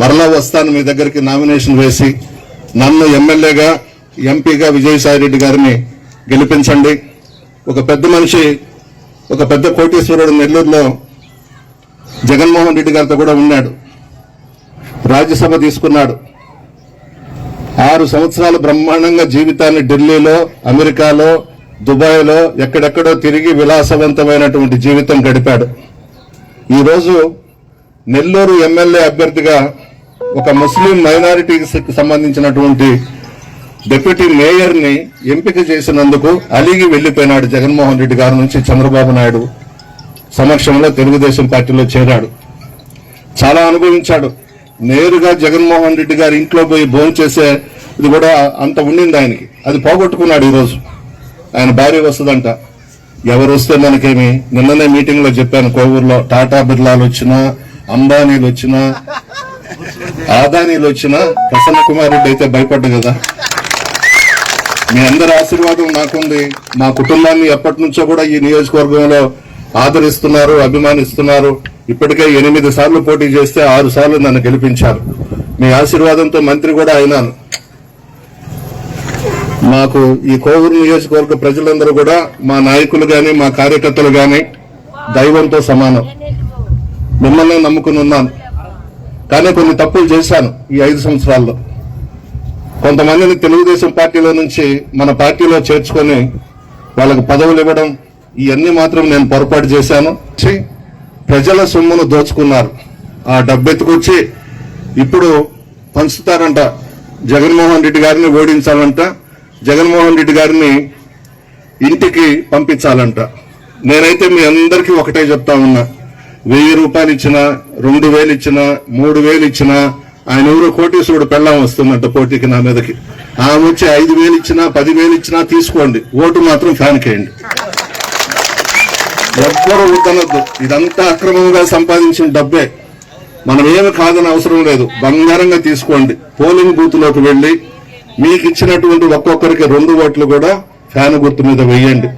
మరలా వస్తాను మీ దగ్గరికి నామినేషన్ వేసి నన్ను ఎమ్మెల్యేగా ఎంపీగా విజయసాయి రెడ్డి గారిని గెలిపించండి. ఒక పెద్ద మనిషి ఒక పెద్ద కోటీశ్వరుడు నెల్లూరులో జగన్మోహన్ రెడ్డి గారితో కూడా ఉన్నాడు. రాజ్యసభ తీసుకున్నాడు. ఆరు సంవత్సరాలు బ్రహ్మాండంగా జీవితాన్ని ఢిల్లీలో అమెరికాలో దుబాయ్లో ఎక్కడెక్కడో తిరిగి విలాసవంతమైనటువంటి జీవితం గడిపాడు. ఈరోజు నెల్లూరు ఎమ్మెల్యే అభ్యర్థిగా ఒక ముస్లిం మైనారిటీకి సంబంధించినటువంటి డిప్యూటీ మేయర్ని ఎంపిక చేసినందుకు అలిగి వెళ్ళిపోయినాడు జగన్మోహన్ రెడ్డి గారి నుంచి చంద్రబాబు నాయుడు సమక్షంలో తెలుగుదేశం పార్టీలో చేరాడు. చాలా అనుభవించాడు. నేరుగా జగన్మోహన్ రెడ్డి గారి ఇంట్లో పోయి భోజనం చేసే ఇది కూడా అంత ఉండింది ఆయనకి. అది పోగొట్టుకున్నాడు ఈరోజు. ఆయన భార్య వస్తుందంట. ఎవరు వస్తే మనకేమి? నిన్ననే మీటింగ్లో చెప్పాను కోవూరులో టాటా బిర్లాలు వచ్చినా అంబానీలు వచ్చినా ఆదానీలు వచ్చిన ప్రసన్న కుమార్ రెడ్డి అయితే భయపడ్డు కదా? మీ అందరి ఆశీర్వాదం నాకుంది. మా కుటుంబాన్ని ఎప్పటి నుంచో కూడా ఈ నియోజకవర్గంలో ఆదరిస్తున్నారు అభిమానిస్తున్నారు. ఇప్పటికే ఎనిమిది సార్లు పోటీ చేస్తే ఆరు సార్లు నన్ను గెలిపించారు. మీ ఆశీర్వాదంతో మంత్రి కూడా అయినాను. మాకు ఈ కోవూరు నియోజకవర్గ ప్రజలందరూ కూడా మా నాయకులు గాని మా కార్యకర్తలు గాని దైవంతో సమానం. మిమ్మల్ని నమ్ముకుని ఉన్నాను. కానీ కొన్ని తప్పులు చేశాను ఈ ఐదు సంవత్సరాల్లో. కొంతమందిని తెలుగుదేశం పార్టీలో నుంచి మన పార్టీలో చేర్చుకొని వాళ్ళకు పదవులు ఇవ్వడం ఇవన్నీ మాత్రం నేను పొరపాటు చేశాను. ఛీ, ప్రజల సొమ్మును దోచుకున్నారు. ఆ డబ్బెత్తుకొచ్చి ఇప్పుడు పంచుతారంట జగన్మోహన్ రెడ్డి గారిని ఓడించాలంట జగన్మోహన్ రెడ్డి గారిని ఇంటికి పంపించాలంట. నేనైతే మీ అందరికీ ఒకటే చెప్తా ఉన్నా. వెయ్యి రూపాయలు ఇచ్చినా రెండు వేలు ఇచ్చినా మూడు వేలు ఇచ్చినా ఆయన ఎవరో కోటీశ్వరుడు పెళ్ళాం వస్తుందంట పోటీకి నా మీదకి. ఆమె వచ్చి ఐదు వేలు ఇచ్చినా పది వేలు ఇచ్చినా తీసుకోండి. ఓటు మాత్రం ఫ్యాన్కి వేయండి ఎవ్వరు వద్దనొద్దు. ఇదంతా అక్రమంగా సంపాదించిన డబ్బే. మనం ఏమి కాదని అవసరం లేదు. బంగారంగా తీసుకోండి. పోలింగ్ బూత్లోకి మీకు ఇచ్చినటువంటి ఒక్కొక్కరికి రెండు ఓట్లు కూడా ఫ్యాన్ గుర్తు మీద వేయండి.